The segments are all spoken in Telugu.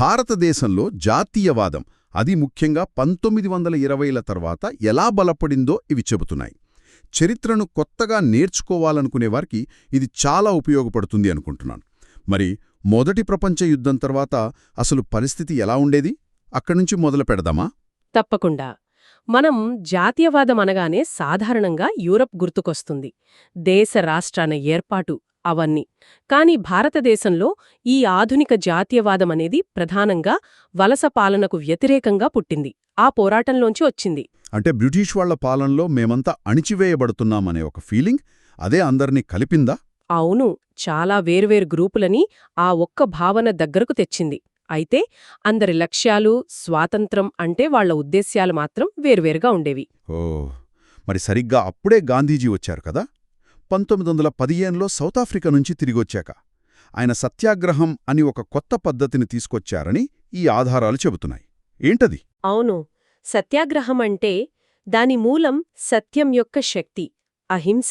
భారతదేశంలో జాతీయవాదం అది ముఖ్యంగా పంతొమ్మిది వందల ఇరవైల తర్వాత ఎలా బలపడిందో ఇవి చెబుతున్నాయి. చరిత్రను కొత్తగా నేర్చుకోవాలనుకునేవారికి ఇది చాలా ఉపయోగపడుతుంది అనుకుంటున్నాను. మరి మొదటి ప్రపంచ యుద్ధం తర్వాత అసలు పరిస్థితి ఎలా ఉండేది? అక్కడ్నుంచి మొదలు పెడదామా? తప్పకుండా. మనం జాతీయవాదం అనగానే సాధారణంగా యూరప్ గుర్తుకొస్తుంది. దేశ రాష్ట్రాన ఏర్పాటు అవన్నీ. కాని భారతదేశంలో ఈ ఆధునిక జాతీయవాదం అనేది ప్రధానంగా వలస పాలనకు వ్యతిరేకంగా పుట్టింది. ఆ పోరాటంలోంచి వచ్చింది. అంటే బ్రిటిష్ వాళ్ళ పాలనలో మేమంతా అణిచివేయబడుతున్నామనే ఒక ఫీలింగ్ అదే అందర్నీ కలిపిందా? అవును. చాలా వేర్వేరు గ్రూపులని ఆ ఒక్క భావన దగ్గరకు తెచ్చింది. అయితే అందరి లక్ష్యాలు స్వాతంత్రం అంటే వాళ్ళ ఉద్దేశ్యాలు మాత్రం వేర్వేరుగా ఉండేవి. ఓ. మరి సరిగ్గా అప్పుడే గాంధీజీ వచ్చారు కదా? పంతొమ్మిది వందల పదిహేనులో సౌత్ ఆఫ్రికా నుంచి తిరిగొచ్చాక. ఆయన సత్యాగ్రహం అని ఒక కొత్త పద్ధతిని తీసుకొచ్చారని ఈ ఆధారాలు చెబుతున్నాయి. ఏంటది? అవును. సత్యాగ్రహం అంటే దాని మూలం సత్యం యొక్క శక్తి అహింస.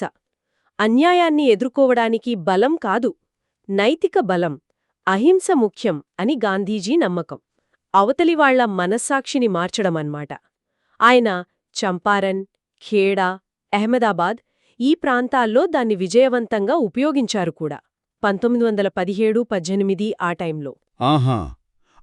అన్యాయాన్ని ఎదుర్కోవడానికి బలం కాదు నైతిక బలం అహింస ముఖ్యం అని గాంధీజీ నమ్మకం. అవతలివాళ్ళ మనస్సాక్షిని మార్చడమన్మాట. ఆయన చంపారన్ ఖేడా అహ్మదాబాద్ ఈ ప్రాంతాల్లో దాన్ని విజయవంతంగా ఉపయోగించారు కూడా. పంతొమ్మిది వందల పదిహేడు పద్దెనిమిది ఆ టైంలో. ఆహా!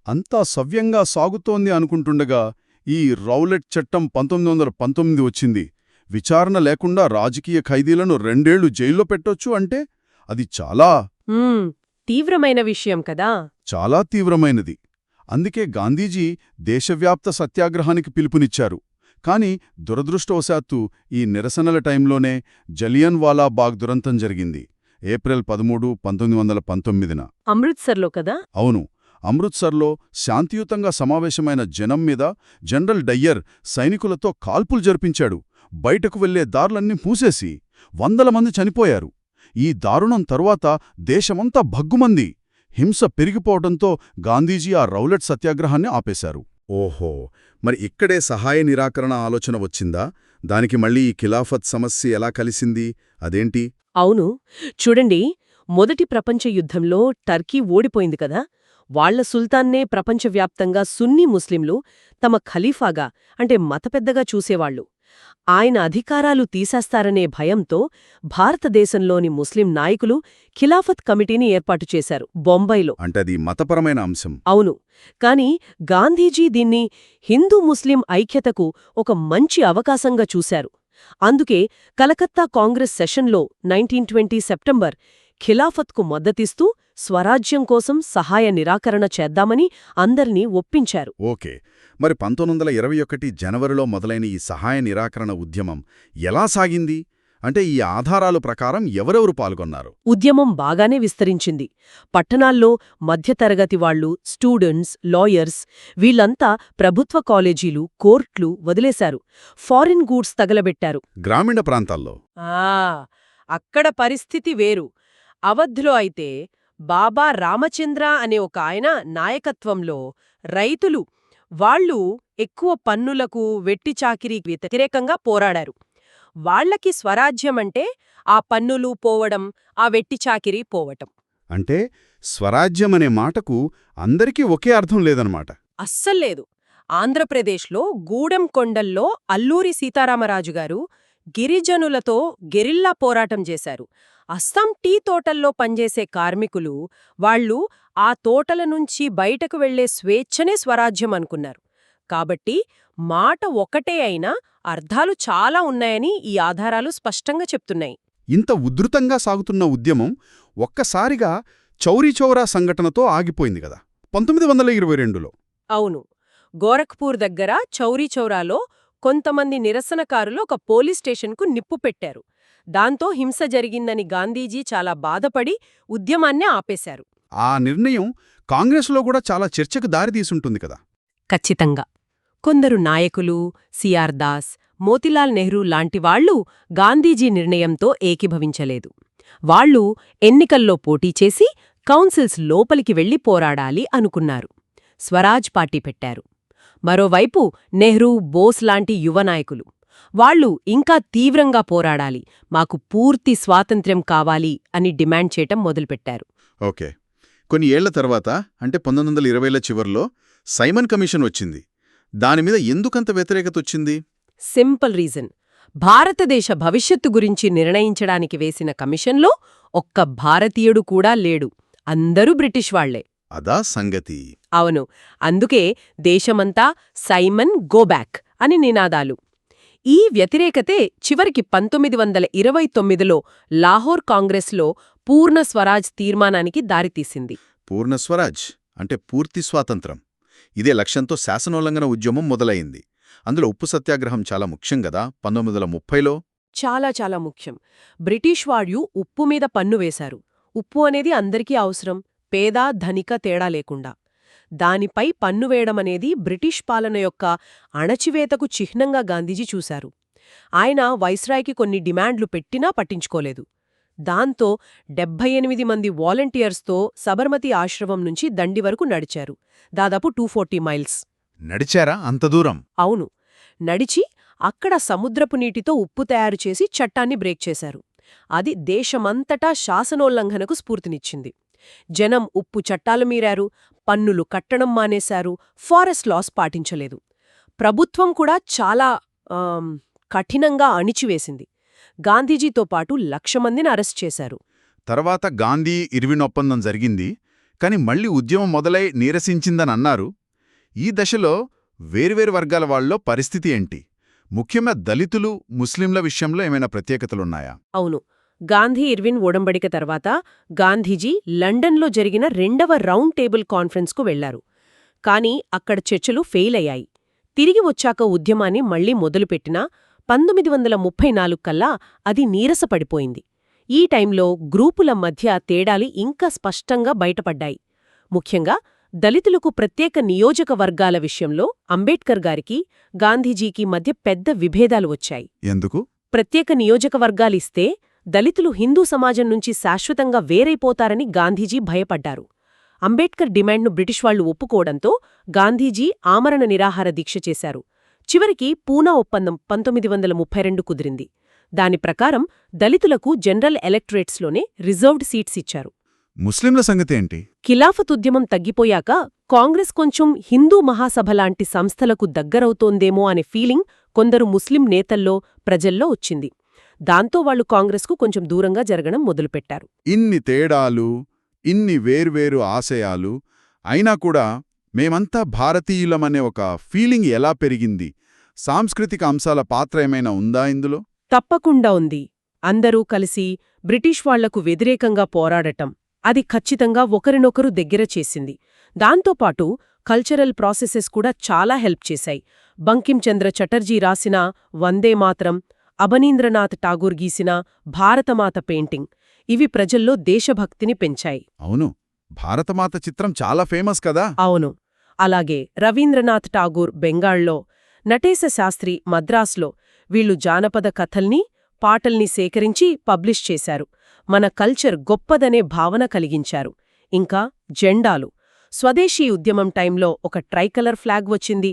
అంతా సవ్యంగా సాగుతోంది అనుకుంటుండగా ఈ రౌలెట్ చట్టం పంతొమ్మిది వందల పంతొమ్మిది వచ్చింది. విచారణ లేకుండా రాజకీయ ఖైదీలను రెండేళ్ళు జైల్లో పెట్టొచ్చు అంటే అది చాలా తీవ్రమైన విషయం కదా. చాలా తీవ్రమైనది. అందుకే గాంధీజీ దేశవ్యాప్త సత్యాగ్రహానికి పిలుపునిచ్చారు. కాని దురదృష్టవశాత్తు ఈ నిరసనల టైంలోనే జలియన్ వాలా బాగ్ దురంతం జరిగింది. ఏప్రిల్ పదమూడు పంతొమ్మిది వందల పంతొమ్మిదిన. అమృత్సర్లో కదా? అవును. అమృత్సర్లో శాంతియుతంగా సమావేశమైన జనం మీద జనరల్ డయ్యర్ సైనికులతో కాల్పులు జరిపించాడు. బయటకు వెళ్ళే దారులన్నీ మూసేసి వందల మంది చనిపోయారు. ఈ దారుణం తరువాత దేశమంతా భగ్గుమంది. హింస పెరిగిపోవడంతో గాంధీజీ ఆ రౌలెట్ సత్యాగ్రహాన్ని ఆపేశారు. ఓహో మరి ఇక్కడే సహాయ నిరాకరణ ఆలోచన వచ్చిందా? దానికి మళ్ళీ ఈ ఖిలాఫత్ సమస్య ఎలా కలిసింది? అదేంటి? అవును చూడండి మొదటి ప్రపంచ యుద్ధంలో టర్కీ ఓడిపోయింది కదా? వాళ్ళ సుల్తాన్నే ప్రపంచవ్యాప్తంగా సున్నీ ముస్లింలు తమ ఖలీఫాగా అంటే మతపెద్దగా చూసేవాళ్ళు ఆయన అధికారాలు తీసేస్తారనే భయంతో భారతదేశంలోని ముస్లిం నాయకులు ఖిలాఫత్ కమిటీని ఏర్పాటు చేశారు బొంబాయిలో అంటే అది మతపరమైన అంశం. అవును. కాని గాంధీజీ దీన్ని హిందూ ముస్లిం ఐక్యతకు ఒక మంచి అవకాశంగా చూశారు. అందుకే కలకత్తా కాంగ్రెస్ సెషన్లో నైన్టీన్ ట్వంటీ సెప్టెంబర్ ఖిలాఫత్కు మద్దతిస్తూ స్వరాజ్యం కోసం సహాయ నిరాకరణ చేద్దామని అందర్నీ ఒప్పించారు. ఓకే. మరి పంతొమ్మిది వందల ఇరవై ఒకటి జనవరిలో మొదలైన ఈ సహాయ నిరాకరణ ఉద్యమం ఎలా సాగింది? అంటే ఈ ఆధారాల ప్రకారం ఎవరెవరు పాల్గొన్నారు? ఉద్యమం బాగానే విస్తరించింది. పట్టణాల్లో మధ్యతరగతి వాళ్ళు స్టూడెంట్స్ లాయర్స్ వీళ్ళంతా ప్రభుత్వ కాలేజీలు కోర్ట్లు వదిలేశారు. ఫారిన్ గూడ్స్ తగలబెట్టారు. గ్రామీణ ప్రాంతాల్లో? ఆ అక్కడ పరిస్థితి వేరు. అవధ్లో అయితే బాబా రామచంద్ర అనే ఒక ఆయన నాయకత్వంలో రైతులు వాళ్ళు ఎక్కువ పన్నులకు వెట్టి చాకిరీకి వ్యతిరేకంగా పోరాడారు. వాళ్ళకి స్వరాజ్యమంటే ఆ పన్నులు పోవడం ఆ వెట్టి చాకిరీ పోవటం. అంటే స్వరాజ్యం అనే మాటకు అందరికీ ఒకే అర్థం లేదనమాట. అస్సల్లేదు ఆంధ్రప్రదేశ్లో గూడెం కొండల్లో అల్లూరి సీతారామరాజు గారు గిరిజనులతో గెరిల్లా పోరాటం చేశారు. అస్సాం టీ తోటల్లో పనిచేసే కార్మికులు వాళ్ళు ఆ తోటల నుంచి బయటకు వెళ్ళే స్వేచ్ఛనే స్వరాజ్యం అనుకున్నారు. కాబట్టి మాట ఒకటే అయినా అర్థాలు చాలా ఉన్నాయని ఈ ఆధారాలు స్పష్టంగా చెప్తున్నాయి. ఇంత ఉధృతంగా సాగుతున్న ఉద్యమం ఒక్కసారిగా చౌరీచౌరా సంఘటనతో ఆగిపోయింది కదా. పంతొమ్మిది వందల ఇరవై రెండులో. అవును. గోరఖ్పూర్ దగ్గర చౌరీచౌరాలో కొంతమంది నిరసనకారులు ఒక పోలీస్ స్టేషన్కు నిప్పు పెట్టారు. దాంతో హింస జరిగిందని గాంధీజీ చాలా బాధపడి ఉద్యమాన్నే ఆపేశారు. ఆ నిర్ణయం కాంగ్రెస్లో కూడా చాలా చర్చకు దారితీసుంటుంది కదా. ఖచ్చితంగా. కొందరు నాయకులు సిఆర్ దాస్ మోతిలాల్ నెహ్రూ లాంటివాళ్ళు గాంధీజీ నిర్ణయంతో ఏకీభవించలేదు. వాళ్ళు ఎన్నికల్లో పోటీ చేసి కౌన్సిల్స్ లోపలికి వెళ్ళి పోరాడాలి అనుకున్నారు. స్వరాజ్ పార్టీ పెట్టారు. మరోవైపు నెహ్రూ బోస్ లాంటి యువ నాయకులు. వాళ్ళు ఇంకా తీవ్రంగా పోరాడాలి. మాకు పూర్తి స్వాతంత్ర్యం కావాలి అని డిమాండ్ చేయటం మొదలుపెట్టారు. ఓకే. కొన్ని ఏళ్ళ తర్వాత అంటే పంతొమ్మిది వందల ఇరవైల చివర్లో సైమన్ కమిషన్ వచ్చింది. దానిమీద ఎందుకంత వ్యతిరేకత వచ్చింది? Simple reason. భారతదేశ భవిష్యత్తు గురించి నిర్ణయించడానికి వేసిన కమిషన్లో ఒక్క భారతీయుడు కూడా లేడు. అందరూ బ్రిటిష్ వాళ్ళే. అదా సంగతి. అవును. అందుకే దేశమంతా సైమన్ గోబ్యాక్ అని నినాదాలు. ఈ వ్యతిరేకతే చివరికి పంతొమ్మిది వందల ఇరవై తొమ్మిదిలో లాహోర్ కాంగ్రెస్లో పూర్ణ స్వరాజ్ తీర్మానానికి దారితీసింది. పూర్ణ స్వరాజ్ అంటే పూర్తి స్వాతంత్రం. ఇదే లక్ష్యంతో శాసనోల్లంఘన ఉద్యమం మొదలైంది. అందులో ఉప్పు సత్యాగ్రహం చాలా ముఖ్యం గదా పంతొమ్మిది వందల ముప్పైలో? చాలా చాలా ముఖ్యం. బ్రిటిష్ వాళ్ళు ఉప్పు మీద పన్ను వేశారు. ఉప్పు అనేది అందరికీ అవసరం. పేద ధనిక తేడా లేకుండా. దానిపై పన్ను వేయడమనేది బ్రిటిష్ పాలన యొక్క అణచివేతకు చిహ్నంగా గాంధీజీ చూశారు. ఆయన వైస్రాయ్కి కొన్ని డిమాండ్లు పెట్టినా పట్టించుకోలేదు. దాంతో డెబ్బై ఎనిమిది మంది వాలంటీర్స్తో సబర్మతి ఆశ్రమం నుంచి దండి వరకు నడిచారు. దాదాపు టూ ఫోర్టీ మైల్స్. నడిచారా? అంత దూరం. అవును. నడిచి అక్కడ సముద్రపు నీటితో ఉప్పు తయారు చేసి చట్టాన్ని బ్రేక్ చేశారు. అది దేశమంతటా శాసనోల్లంఘనకు స్ఫూర్తినిచ్చింది. జనం ఉప్పు చట్టాలు మీరారు పన్నులు కట్టడం మానేశారు ఫారెస్ట్ లాస్ పాటించలేదు. ప్రభుత్వం కూడా చాలా కఠినంగా అణిచివేసింది. గాంధీజీతో పాటు లక్ష మందిని అరెస్ట్ చేశారు. తర్వాత గాంధీ ఇర్విన్ ఒప్పందం జరిగింది. కాని మళ్ళీ ఉద్యమం మొదలై నీరసించిందని అన్నారు ఈ దశలో వేర్వేరు వర్గాల వాళ్ళలో పరిస్థితి ఏంటి? ముఖ్యంగా దళితులు ముస్లింల విషయంలో ఏమైనా ప్రత్యేకతలున్నాయా? అవును. గాంధీ ఇర్విన్ ఒడంబడిక తర్వాత గాంధీజీ లండన్లో జరిగిన రెండవ రౌండ్ టేబుల్ కాన్ఫరెన్స్కు వెళ్ళారు. కానీ అక్కడ చర్చలు ఫెయిల్ అయ్యాయి తిరిగి వచ్చాక ఉద్యమాన్ని మళ్ళీ మొదలుపెట్టినా పంతొమ్మిది వందల ముప్పై నాలుగు కల్లా అది నీరసపడిపోయింది. ఈ టైంలో గ్రూపుల మధ్య తేడాలు ఇంకా స్పష్టంగా బయటపడ్డాయి. ముఖ్యంగా దళితులకు ప్రత్యేక నియోజకవర్గాల విషయంలో అంబేడ్కర్ గారికి గాంధీజీకి మధ్య పెద్ద విభేదాలు వచ్చాయి. ఎందుకు? ప్రత్యేక నియోజకవర్గాలిస్తే దళితులు హిందూ సమాజం నుంచి శాశ్వతంగా వేరైపోతారని గాంధీజీ భయపడ్డారు. అంబేడ్కర్ డిమాండ్ను బ్రిటిష్ వాళ్ళు ఒప్పుకోవడంతో గాంధీజీ ఆమరణ నిరాహార దీక్ష చేశారు. చివరికి పూనా ఒప్పందం పంతొమ్మిది వందల ముప్పై రెండు కుదిరింది. దాని ప్రకారం దళితులకు జనరల్ ఎలక్టరేట్స్లోనే రిజర్వ్డ్ సీట్స్ ఇచ్చారు. ముస్లింల సంగతి ఏంటి? ఖిలాఫత్ ఉద్యమం తగ్గిపోయాక కాంగ్రెస్ కొంచెం హిందూ మహాసభ లాంటి సంస్థలకు దగ్గరవుతోందేమో అనే ఫీలింగ్ కొందరు ముస్లిం నేతల్లో ప్రజల్లో వచ్చింది. దాంతో వాళ్ళు కాంగ్రెస్కు కొంచెం దూరంగా జరగడం మొదలుపెట్టారు. ఇన్ని తేడాలు ఇన్ని వేర్వేరు ఆశయాలు అయినా కూడా మేమంతా భారతీయులమనే ఒక ఫీలింగ్ ఎలా పెరిగింది? సాంస్కృతిక అంశాల పాత్ర ఏమైనా ఉందా ఇందులో? తప్పకుండా ఉంది. అందరూ కలిసి బ్రిటిష్ వాళ్ళకు వ్యతిరేకంగా పోరాడటం అది ఖచ్చితంగా ఒకరినొకరు దగ్గర చేసింది. దాంతోపాటు కల్చరల్ ప్రాసెసెస్ కూడా చాలా హెల్ప్ చేశాయి. బంకించంద్ర చటర్జీ రాసిన వందే మాత్రం అబనీంద్రనాథ్ ఠాగూర్ గీసిన భారతమాత పెయింటింగ్. ఇవి ప్రజల్లో దేశభక్తిని పెంచాయి. అవును భారతమాత చిత్రం చాలా ఫేమస్ కదా? అవును. అలాగే రవీంద్రనాథ్ ఠాగూర్ బెంగాల్లో నటేశ శాస్త్రి మద్రాస్లో వీళ్ళు జానపద కథల్ని పాటల్ని సేకరించి పబ్లిష్ చేశారు. మన కల్చర్ గొప్పదనే భావన కలిగించారు. ఇంకా జెండాలు. స్వదేశీ ఉద్యమం టైంలో ఒక ట్రైకలర్ ఫ్లాగ్ వచ్చింది.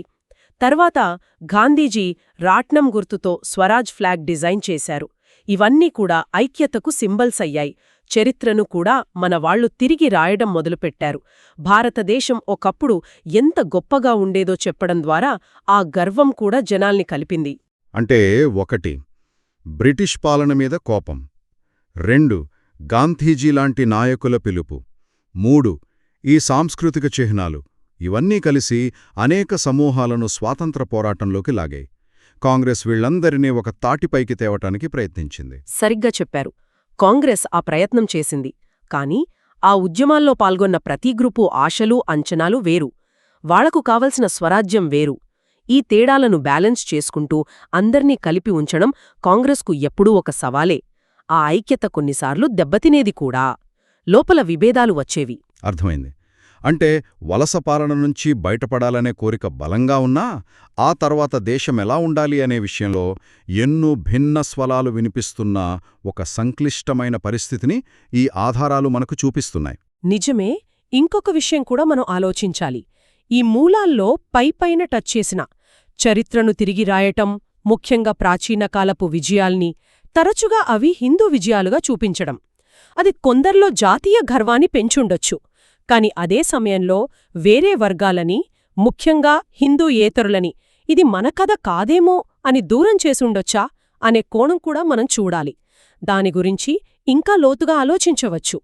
తర్వాత గాంధీజీ రాట్నం గుర్తుతో స్వరాజ్ ఫ్లాగ్ డిజైన్ చేశారు. ఇవన్నీ కూడా ఐక్యతకు సింబల్స్ అయ్యాయి. చరిత్రను కూడా మన వాళ్ళు తిరిగి రాయడం మొదలుపెట్టారు. భారతదేశం ఒకప్పుడు ఎంత గొప్పగా ఉండేదో చెప్పడం ద్వారా ఆ గర్వం కూడా జనాల్ని కలిపింది. అంటే ఒకటి బ్రిటిష్ పాలన మీద కోపం. రెండు గాంధీజీలాంటి నాయకుల పిలుపు. మూడు ఈ సాంస్కృతిక చిహ్నాలు. ఇవన్నీ కలిసి అనేక సమూహాలను స్వాతంత్ర పోరాటంలోకి లాగాయి. కాంగ్రెస్ వీళ్ళందరినీ ఒక తాటిపైకి తేవటానికి ప్రయత్నించింది. సరిగ్గా చెప్పారు. కాంగ్రెస్ ఆ ప్రయత్నం చేసింది. కాని ఆ ఉద్యమాల్లో పాల్గొన్న ప్రతి గ్రూపు ఆశలు అంచనాలు వేరు. వాళ్ళకు కావలసిన స్వరాజ్యం వేరు. ఈ తేడాలను బ్యాలెన్స్ చేసుకుంటూ అందర్నీ కలిపి ఉంచడం కాంగ్రెస్కు ఎప్పుడూ ఒక సవాలే. ఆ ఐక్యత కొన్నిసార్లు దెబ్బతినేది కూడా. లోపల విభేదాలు వచ్చేవి. అర్థమైంది. అంటే వలసపాలన నుంచి బయటపడాలనే కోరిక బలంగా ఉన్నా ఆ తర్వాత దేశం ఎలా ఉండాలి అనే విషయంలో ఎన్నో భిన్న స్వలాలు వినిపిస్తున్న ఒక సంక్లిష్టమైన పరిస్థితిని ఈ ఆధారాలు మనకు చూపిస్తున్నాయి. నిజమే ఇంకొక విషయం కూడా మనం ఆలోచించాలి. ఈ మూలాల్లో పైపైన టచ్ చేసిన చరిత్రను తిరిగి రాయటం ముఖ్యంగా ప్రాచీన కాలపు విజయాల్ని తరచుగా అవి హిందూ విజయాలుగా చూపించడం. అది కొందర్లో జాతీయ గర్వాన్ని పెంచుండొచ్చు. కాని అదే సమయంలో వేరే వర్గాలని ముఖ్యంగా హిందూ ఏతరులని ఇది మన కథ కాదేమో అని దూరం చేసుండొచ్చా అనే కోణం కూడా మనం చూడాలి. దాని గురించి ఇంకా లోతుగా ఆలోచించవచ్చు.